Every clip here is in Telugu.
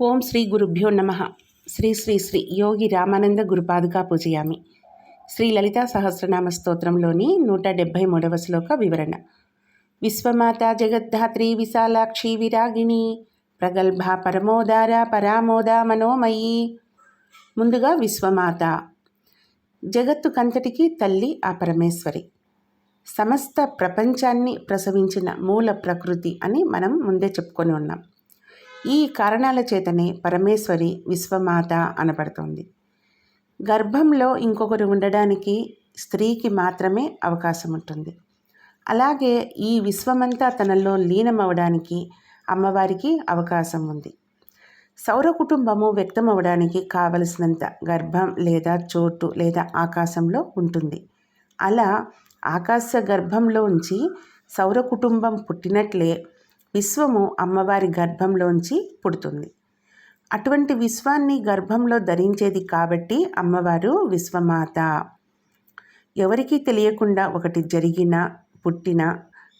ఓం శ్రీ గురుభ్యో నమ. శ్రీ శ్రీ శ్రీ యోగి రామానంద గురుపాదుగా పూజయామి. శ్రీ లలితా సహస్రనామ స్తోత్రంలోని నూట డెబ్భై మూడవ శ్లోక వివరణ. విశ్వమాత జగద్ధాత్రి విశాలాక్షి విరాగిణి ప్రగల్భ పరమోదార పరామోద మనోమయి. ముందుగా విశ్వమాత. జగత్తుకంతటికి తల్లి ఆ పరమేశ్వరి. సమస్త ప్రపంచాన్ని ప్రసవించిన మూల ప్రకృతి అని మనం ముందే చెప్పుకొని ఉన్నాం. ఈ కారణాల చేతనే పరమేశ్వరి విశ్వమాత అనబడుతోంది. గర్భంలో ఇంకొకరు ఉండడానికి స్త్రీకి మాత్రమే అవకాశం ఉంటుంది అలాగే ఈ విశ్వమంతా తనలో లీనమవడానికి అమ్మవారికి అవకాశం ఉంది సౌర కుటుంబము వ్యక్తమవడానికి కావలసినంత గర్భం లేదా చోటు లేదా ఆకాశంలో ఉంటుంది. అలా ఆకాశ గర్భంలోంచి సౌర కుటుంబం పుట్టినట్లే విశ్వము అమ్మవారి గర్భంలోంచి పుడుతుంది. అటువంటి విశ్వాన్ని గర్భంలో ధరించేది కాబట్టి అమ్మవారు విశ్వమాత. ఎవరికీ తెలియకుండా ఒకటి జరిగిన పుట్టిన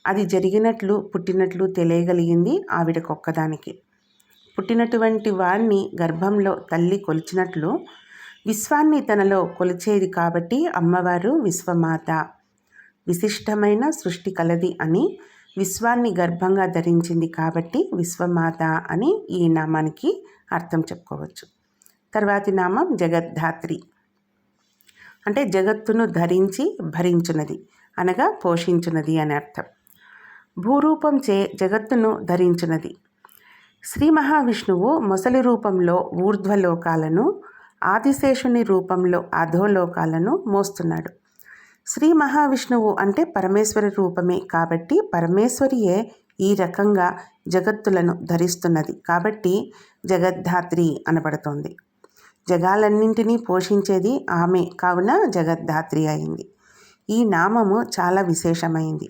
అది జరిగినట్లు పుట్టినట్లు తెలియగలిగింది ఆవిడకొక్కదానికి. పుట్టినటువంటి వాణ్ణి గర్భంలో తల్లి కొలిచినట్లు విశ్వాన్ని తనలో కొలిచేది కాబట్టి అమ్మవారు విశ్వమాత. విశిష్టమైన సృష్టి కలది అని విశ్వాన్ని గర్భంగా ధరించింది కాబట్టి విశ్వమాత అని ఈ నామానికి అర్థం చెప్పుకోవచ్చు. తర్వాతి నామం జగద్ధాత్రి. అంటే జగత్తును ధరించి భరించున్నది అనగా పోషించున్నది అని అర్థం. భూరూపం చే జగత్తును ధరించున్నది శ్రీ మహావిష్ణువు మొసలి రూపంలో ఊర్ధ్వలోకాలను ఆదిశేషుని రూపంలో అధోలోకాలను మోస్తున్నాడు. శ్రీ మహావిష్ణువు అంటే పరమేశ్వరి రూపమే కాబట్టి పరమేశ్వరియే ఈ రకంగా జగత్తులను ధరిస్తున్నది. కాబట్టి జగద్ధాత్రి అనబడుతోంది. జగాలన్నింటినీ పోషించేది ఆమె కావున జగద్ధాత్రి అయింది. ఈ నామము చాలా విశేషమైంది.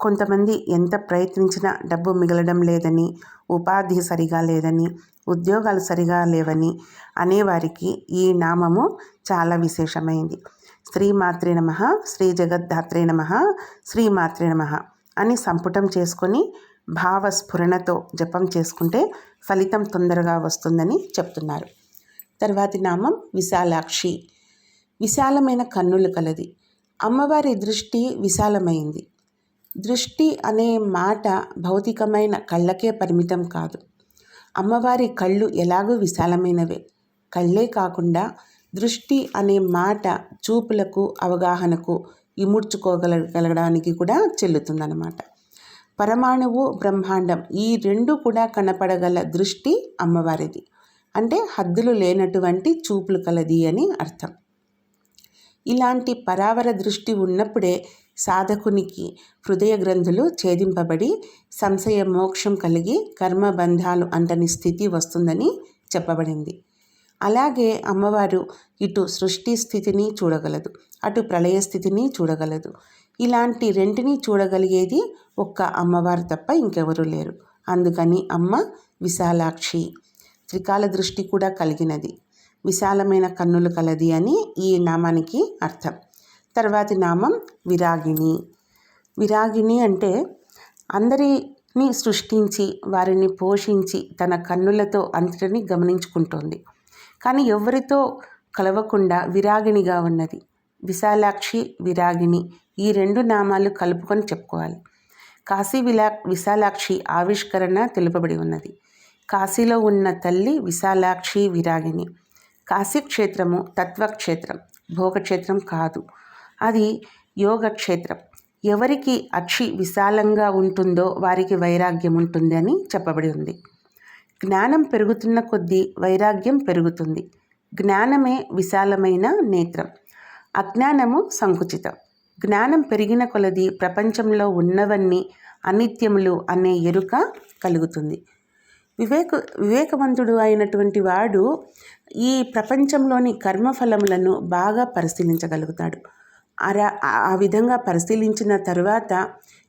కొంతమంది ఎంత ప్రయత్నించినా డబ్బు మిగలడం లేదని ఉపాధి సరిగా లేదని ఉద్యోగాలు సరిగా లేవని అనేవారికి ఈ నామము చాలా విశేషమైంది. శ్రీమాత్రే నమ శ్రీ జగద్ధాత్రే నమ శ్రీమాత్రే నమ అని సంపుటం చేసుకొని భావస్ఫురణతో జపం చేసుకుంటే ఫలితం తొందరగా వస్తుందని చెప్తున్నారు. తర్వాతి నామం విశాలాక్షి. విశాలమైన కన్నులు కలది. అమ్మవారి దృష్టి విశాలమైంది. దృష్టి అనే మాట భౌతికమైన కళ్ళకే పరిమితం కాదు. అమ్మవారి కళ్ళు ఎలాగూ విశాలమైనవే. కళ్ళే కాకుండా దృష్టి అనే మాట చూపులకు అవగాహనకు ఇముడ్చుకోగలగలగడానికి కూడా చెల్లుతుందన్నమాట. పరమాణువు బ్రహ్మాండం ఈ రెండు కూడా కనపడగల దృష్టి అమ్మవారిది. అంటే హద్దులు లేనటువంటి చూపులు కలది అని అర్థం. ఇలాంటి పరావర దృష్టి ఉన్నప్పుడే సాధకునికి హృదయ గ్రంథులు ఛేదింపబడి సంశయ మోక్షం కలిగి కర్మబంధాలు అంటని స్థితి వస్తుందని చెప్పబడింది. అలాగే అమ్మవారు ఇటు సృష్టి స్థితిని చూడగలదు అటు ప్రళయ స్థితిని చూడగలదు. ఇలాంటి రెంటిని చూడగలిగేది ఒక్క అమ్మవారు తప్ప ఇంకెవరూ లేరు. అందుకని అమ్మ విశాలాక్షి. త్రికాల దృష్టి కూడా కలిగినది. విశాలమైన కన్నులు కలది అని ఈ నామానికి అర్థం. తర్వాతి నామం విరాగిణి. విరాగిణి అంటే అందరిని సృష్టించి వారిని పోషించి తన కన్నులతో అంతటిని గమనించుకుంటోంది. కానీ ఎవరితో కలవకుండా విరాగిణిగా ఉన్నది. విశాలాక్షి విరాగిణి ఈ రెండు నామాలు కలుపుకొని చెప్పుకోవాలి. కాశీ విలా విశాలాక్షి ఆవిష్కరణ తెలుపబడి ఉన్నది. కాశీలో ఉన్న తల్లి విశాలాక్షి విరాగిణి. కాశీక్షేత్రము తత్వక్షేత్రం భోగక్షేత్రం కాదు. అది యోగక్షేత్రం. ఎవరికి అక్షి విశాలంగా ఉంటుందో వారికి వైరాగ్యం ఉంటుంది అని చెప్పబడి ఉంది. జ్ఞానం పెరుగుతున్న కొద్దీ వైరాగ్యం పెరుగుతుంది. జ్ఞానమే విశాలమైన నేత్రం. అజ్ఞానము సంకుచితం. జ్ఞానం పెరిగిన కొలది ప్రపంచంలో ఉన్నవన్నీ అనిత్యములు అనే ఎరుక కలుగుతుంది. వివేక వివేకవంతుడు అయినటువంటి వాడు ఈ ప్రపంచంలోని కర్మఫలములను బాగా పరిశీలించగలుగుతాడు. అరా ఆ విధంగా పరిశీలించిన తరువాత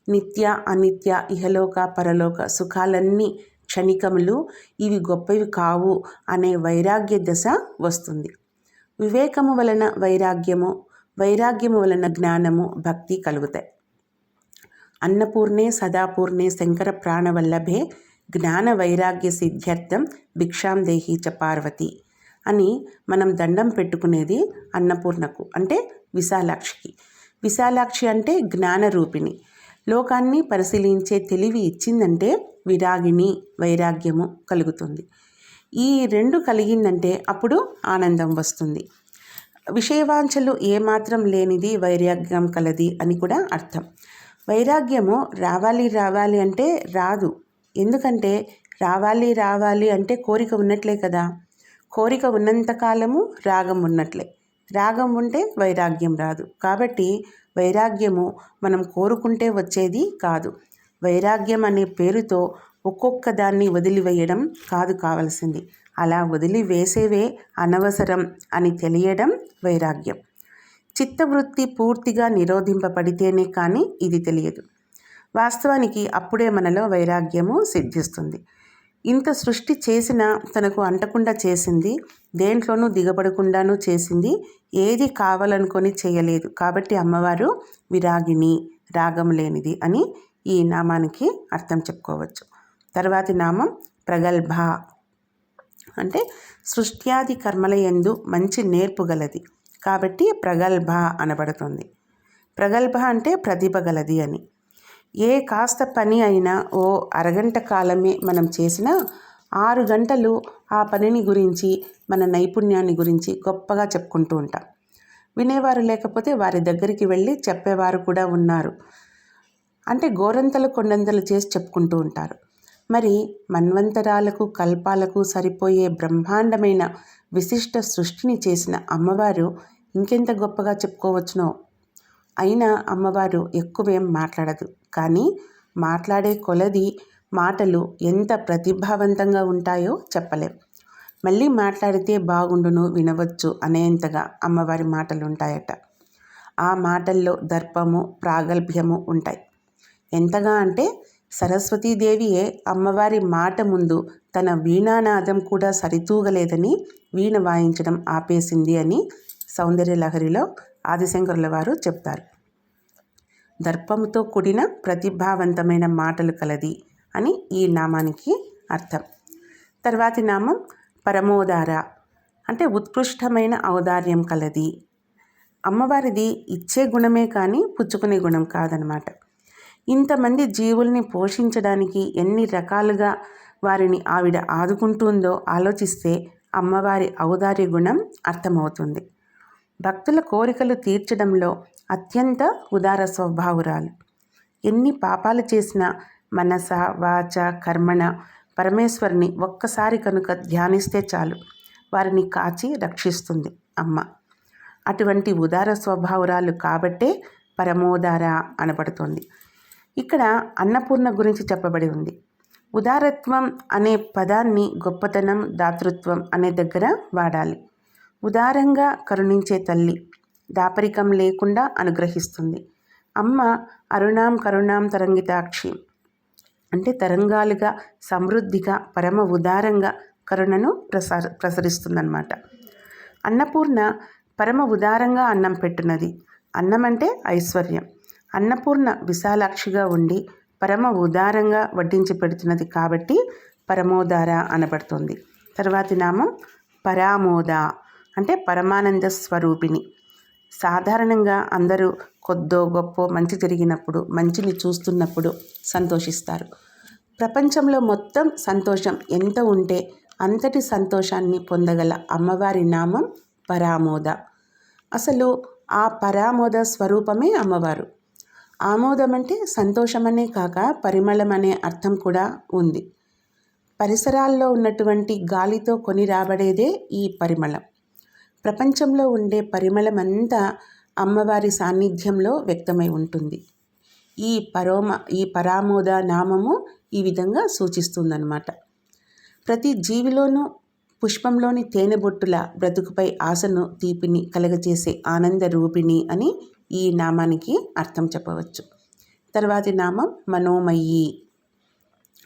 నిత్య అనిత్య ఇహలోక పరలోక సుఖాలన్నీ క్షణికములు ఇవి గొప్పవి కావు అనే వైరాగ్య దశ వస్తుంది. వివేకము వలన వైరాగ్యము వైరాగ్యము వలన జ్ఞానము భక్తి కలుగుతాయి. అన్నపూర్ణే సదాపూర్ణే శంకర ప్రాణవల్లభే జ్ఞాన వైరాగ్య సిద్ధ్యర్థం భిక్షాం దేహి చ పార్వతి అని మనం దండం పెట్టుకునేది అన్నపూర్ణకు అంటే విశాలాక్షికి. విశాలాక్షి అంటే జ్ఞాన రూపిణి. లోకాన్ని పరిశీలించే తెలివి ఇచ్చిందంటే విరాగిణి వైరాగ్యము కలుగుతుంది. ఈ రెండు కలిగిందంటే అప్పుడు ఆనందం వస్తుంది. విషయవాంఛలు ఏమాత్రం లేనిది వైరాగ్యం కలది అని కూడా అర్థం. వైరాగ్యము రావాలి రావాలి అంటే రాదు. ఎందుకంటే రావాలి రావాలి అంటే కోరిక ఉన్నట్లే కదా. కోరిక ఉన్నంతకాలము రాగం ఉన్నట్లే. రాగం ఉంటే వైరాగ్యం రాదు. కాబట్టి వైరాగ్యము మనం కోరుకుంటే వచ్చేది కాదు. వైరాగ్యం అనే పేరుతో ఒక్కొక్క దాన్ని వదిలివేయడం కాదు కావలసింది. అలా వదిలివేసేవే అనవసరం అని తెలియడం వైరాగ్యం. చిత్తవృత్తి పూర్తిగా నిరోధింపబడితేనే కానీ ఇది తెలియదు. వాస్తవానికి అప్పుడే మనలో వైరాగ్యము సిద్ధిస్తుంది. ఇంత సృష్టి చేసిన తనకు అంటకుండా చేసింది దేంట్లోనూ దిగబడకుండానూ చేసింది ఏది కావాలనుకొని చేయలేదు. కాబట్టి అమ్మవారు విరాగిణి రాగం లేనిది అని ఈ నామానికి అర్థం చెప్పుకోవచ్చు. తర్వాతి నామం ప్రగల్భ. అంటే సృష్ట్యాది కర్మల ఎందు మంచి నేర్పుగలది కాబట్టి ప్రగల్భ అనబడుతుంది. ప్రగల్భ అంటే ప్రతిభ గలది అని. ఏ కాస్త పని అయినా ఓ అరగంట కాలమే మనం చేసినా ఆరు గంటలు ఆ పనిని గురించి మన నైపుణ్యాన్ని గురించి గొప్పగా చెప్పుకుంటూ ఉంటాం. వినేవారు లేకపోతే వారి దగ్గరికి వెళ్ళి చెప్పేవారు కూడా ఉన్నారు. అంటే గోరంతలు కొండంతలు చేసి చెప్పుకుంటూ ఉంటారు. మరి మన్వంతరాలకు కల్పాలకు సరిపోయే బ్రహ్మాండమైన విశిష్ట సృష్టిని చేసిన అమ్మవారు ఇంకెంత గొప్పగా చెప్పుకోవచ్చునో? అయినా అమ్మవారు ఎక్కువేం మాట్లాడదు. కానీ మాట్లాడే కొలది మాటలు ఎంత ప్రతిభావంతంగా ఉంటాయో చెప్పలేం. మళ్ళీ మాట్లాడితే బాగుండును వినవచ్చు అనేంతగా అమ్మవారి మాటలు ఉంటాయట ఆ మాటల్లో దర్పము ప్రాగల్భ్యము ఉంటాయి. ఎంతగా అంటే సరస్వతీదేవియే అమ్మవారి మాట ముందు తన వీణానాదం కూడా సరితూగలేదని వీణ వాయించడం ఆపేసింది అని సౌందర్యలహరిలో ఆదిశంకరుల వారు చెప్తారు. దర్పముతో కూడిన ప్రతిభావంతమైన మాటలు కలది అని ఈ నామానికి అర్థం. తర్వాతి నామం పరమోదార అంటే ఉత్కృష్టమైన ఔదార్యం కలది. అమ్మవారిది ఇచ్చే గుణమే కానీ పుచ్చుకునే గుణం కాదనమాట. ఇంతమంది జీవుల్ని పోషించడానికి ఎన్ని రకాలుగా వారిని ఆవిడ ఆదుకుంటుందో ఆలోచిస్తే అమ్మవారి ఔదార్య గుణం అర్థమవుతుంది. భక్తుల కోరికలు తీర్చడంలో అత్యంత ఉదార స్వభావురాలు. ఎన్ని పాపాలు చేసినా మనస వాచ కర్మణ పరమేశ్వరిని ఒక్కసారి కనుక ధ్యానిస్తే చాలు. వారిని కాచి రక్షిస్తుంది అమ్మ. అటువంటి ఉదార స్వభావురాలు కాబట్టే పరమోదార అనబడుతుంది. ఇక్కడ అన్నపూర్ణ గురించి చెప్పబడి ఉంది. ఉదారత్వం అనే పదాన్ని గొప్పతనం దాతృత్వం అనే దగ్గర వాడాలి. ఉదారంగా కరుణించే తల్లి దాపరికం లేకుండా అనుగ్రహిస్తుంది. అమ్మ అరుణాం కరుణాం తరంగితాక్షి. అంటే తరంగాలుగా సమృద్ధిగా పరమ ఉదారంగా కరుణను ప్రసార ప్రసరిస్తుందన్నమాట. అన్నపూర్ణ పరమ ఉదారంగా అన్నం పెట్టినది. అన్నం అంటే ఐశ్వర్యం. అన్నపూర్ణ విశాలాక్షిగా ఉండి పరమ ఉదారంగా వడ్డించి పెడుతున్నది కాబట్టి పరమోదార అనబడుతుంది. తర్వాతి నామం పరామోద. అంటే పరమానంద స్వరూపిణి. సాధారణంగా అందరూ కొద్దో గొప్ప మంచి జరిగినప్పుడు మంచిని చూస్తున్నప్పుడు సంతోషిస్తారు. ప్రపంచంలో మొత్తం సంతోషం ఎంత ఉంటే అంతటి సంతోషాన్ని పొందగల అమ్మవారి నామం పరామోద. అసలు ఆ పరామోద స్వరూపమే అమ్మవారు. ఆమోదం అంటే సంతోషమనే కాక పరిమళం అనే అర్థం కూడా ఉంది. పరిసరాల్లో ఉన్నటువంటి గాలితో కొని రాబడేదే ఈ పరిమళం. ప్రపంచంలో ఉండే పరిమళమంతా అమ్మవారి సాన్నిధ్యంలో వ్యక్తమై ఉంటుంది. ఈ పరోమ ఈ పరామోద నామము ఈ విధంగా సూచిస్తుందన్నమాట. ప్రతి జీవిలోనూ పుష్పంలోని తేనెబొట్టుల బ్రతుకుపై ఆశను తీపిని కలగజేసే ఆనంద రూపిణి అని ఈ నామానికి అర్థం చెప్పవచ్చు. తర్వాతి నామం మనోమయి.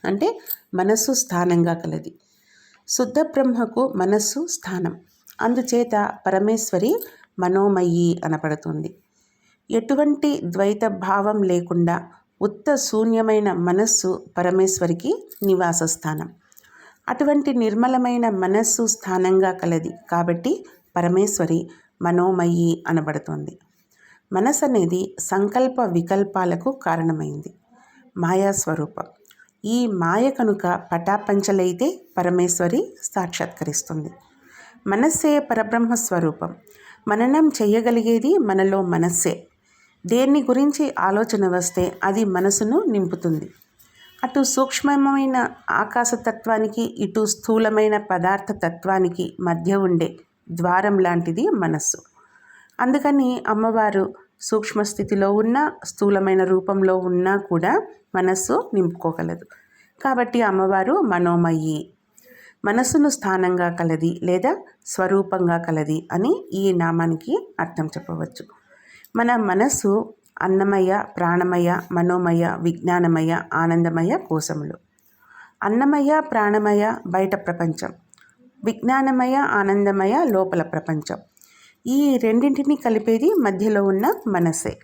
అంటే మనస్సు స్థానంగా కలది. శుద్ధ బ్రహ్మకు మనస్సు స్థానం. అందుచేత పరమేశ్వరి మనోమయి అనపడుతుంది ఎటువంటి ద్వైత భావం లేకుండా ఉత్త శూన్యమైన మనస్సు పరమేశ్వరికి నివాస స్థానం అటువంటి నిర్మలమైన మనస్సు స్థానంగా కలది కాబట్టి పరమేశ్వరి మనోమయి అనబడుతుంది. మనసు అనేది సంకల్ప వికల్పాలకు కారణమైంది. మాయా స్వరూపం ఈ మాయ కనుక పటాపంచలైతే పరమేశ్వరి సాక్షాత్కరిస్తుంది. మనస్సే పరబ్రహ్మ స్వరూపం. మననం చేయగలిగేది మనలో మనస్సే. దేన్ని గురించి ఆలోచన వస్తే అది మనసును నింపుతుంది. అటు సూక్ష్మమైన ఆకాశతత్వానికి ఇటు స్థూలమైన పదార్థ తత్వానికి మధ్య ఉండే ద్వారం లాంటిది మనస్సు. అందుకని అమ్మవారు సూక్ష్మ స్థితిలో ఉన్న స్థూలమైన రూపంలో ఉన్నా కూడా మనస్సు నింపుకోగలదు. కాబట్టి అమ్మవారు మనోమయి. మనసును స్థానంగా కలది లేదా స్వరూపంగా కలది అని ఈ నామానికి అర్థం చెప్పవచ్చు. మన మనస్సు అన్నమయ ప్రాణమయ మనోమయ విజ్ఞానమయ ఆనందమయ కోశములు. అన్నమయ ప్రాణమయ బయట ప్రపంచం. విజ్ఞానమయ ఆనందమయ లోపల ప్రపంచం. ఈ రెండింటిని కలిపేది మధ్యలో ఉన్న మనసే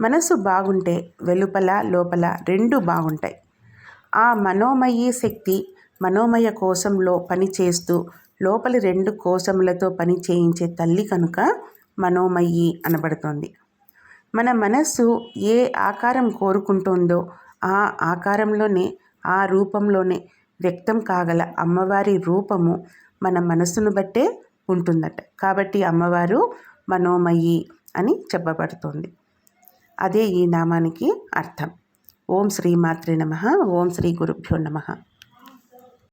మనసు బాగుంటే వెలుపల లోపల రెండు బాగుంటాయి. ఆ మనోమయీ శక్తి మనోమయ కోశంలో పని చేస్తూ లోపలి రెండు కోశములతో పని చేయించే తల్లి కనుక మనోమయి అనబడుతోంది. మన మనస్సు ఏ ఆకారం కోరుకుంటుందో ఆ ఆకారంలోనే ఆ రూపంలోనే వ్యక్తం కాగల అమ్మవారి రూపము మన మనస్సును బట్టే ఉంటుందట. కాబట్టి అమ్మవారు మనోమయి అని చెప్పబడుతుంది. అదే ఈ నామానికి అర్థం. ఓం శ్రీ మాత్రే నమ. ఓం శ్రీ గురుభ్యో నమ.